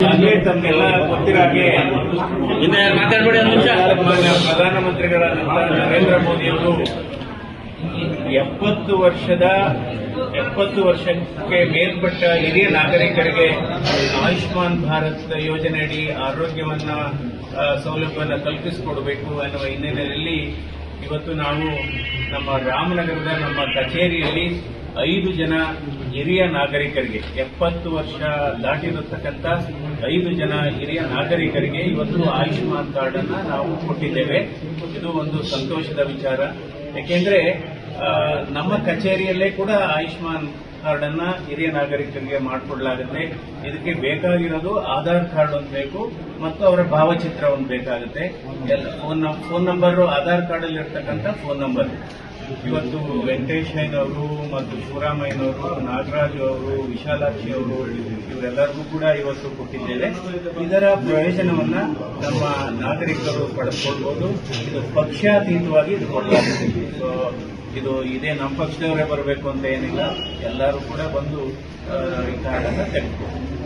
ತಮಗೆಲ್ಲ ಗೊತ್ತಿರೋ ಹಾಗೆ ಮಾನ್ಯ ಪ್ರಧಾನಮಂತ್ರಿಗಳಾದಂಥ ನರೇಂದ್ರ ಮೋದಿಯವರು ಎಪ್ಪತ್ತು ವರ್ಷದ ಎಪ್ಪತ್ತು ವರ್ಷಕ್ಕೆ ಮೇಲ್ಪಟ್ಟ ಹಿರಿಯ ನಾಗರಿಕರಿಗೆ ಆಯುಷ್ಮಾನ್ ಭಾರತ್ ಯೋಜನೆಯಡಿ ಆರೋಗ್ಯವನ್ನ ಸೌಲಭ್ಯವನ್ನು ಕಲ್ಪಿಸಿಕೊಡಬೇಕು ಅನ್ನುವ ಹಿನ್ನೆಲೆಯಲ್ಲಿ ಇವತ್ತು ನಾವು ನಮ್ಮ ರಾಮನಗರದ ನಮ್ಮ ಕಚೇರಿಯಲ್ಲಿ ಐದು ಜನ ಹಿರಿಯ ನಾಗರಿಕರಿಗೆ, ಎಪ್ಪತ್ತು ವರ್ಷ ದಾಟಿರತಕ್ಕಂಥ ಐದು ಜನ ಹಿರಿಯ ನಾಗರಿಕರಿಗೆ ಇವತ್ತು ಆಯುಷ್ಮಾನ್ ಕಾರ್ಡ್ ಅನ್ನ ನಾವು ಕೊಟ್ಟಿದ್ದೇವೆ. ಇದು ಒಂದು ಸಂತೋಷದ ವಿಚಾರ. ಯಾಕೆಂದ್ರೆ ನಮ್ಮ ಕಚೇರಿಯಲ್ಲೇ ಕೂಡ ಆಯುಷ್ಮಾನ್ ಕಾರ್ಡ್ ಅನ್ನ ಹಿರಿಯ ನಾಗರಿಕರಿಗೆ ಮಾಡಿಕೊಡ್ಲಾಗುತ್ತೆ. ಇದಕ್ಕೆ ಬೇಕಾಗಿರೋದು ಆಧಾರ್ ಕಾರ್ಡ್ ಒಂದು ಬೇಕು, ಮತ್ತು ಅವರ ಭಾವಚಿತ್ರ ಒಂದು ಬೇಕಾಗುತ್ತೆ. ಎಲ್ಲ, phone phone number Aadhaar card ಅಲ್ಲಿ ಇರ್ತಕ್ಕಂಥ ಫೋನ್ ನಂಬರ್. ಇವತ್ತು ವೆಂಕಟೇಶಯ್ಯನವರು ಮತ್ತು ಶಿವರಾಮಯ್ಯನವರು ನಾಗರಾಜು ಅವರು, ವಿಶಾಲಾಕ್ಷಿ ಅವರು ಇವರೆಲ್ಲರಿಗೂ ಕೂಡ ಇವತ್ತು ಕೊಟ್ಟಿದ್ದೇವೆ. ಇದರ ಪ್ರಯೋಜನವನ್ನ ನಮ್ಮ ನಾಗರಿಕರು ಪಡೆದುಕೊಳ್ಬಹುದು ಇದು ಪಕ್ಷಾತೀತವಾಗಿ ಇದು ಕೊಡಲಾಗುತ್ತೆ ಸೊ ಇದು ಇದೇ ನಮ್ಮ ಪಕ್ಷದವರೇ ಬರಬೇಕು ಅಂತ ಏನಿಲ್ಲ. ಎಲ್ಲರೂ ಕೂಡ ಬಂದು ಈ ಕಾರ್ಡನ್ನು ತೆಗೆದುಕೊಂಡು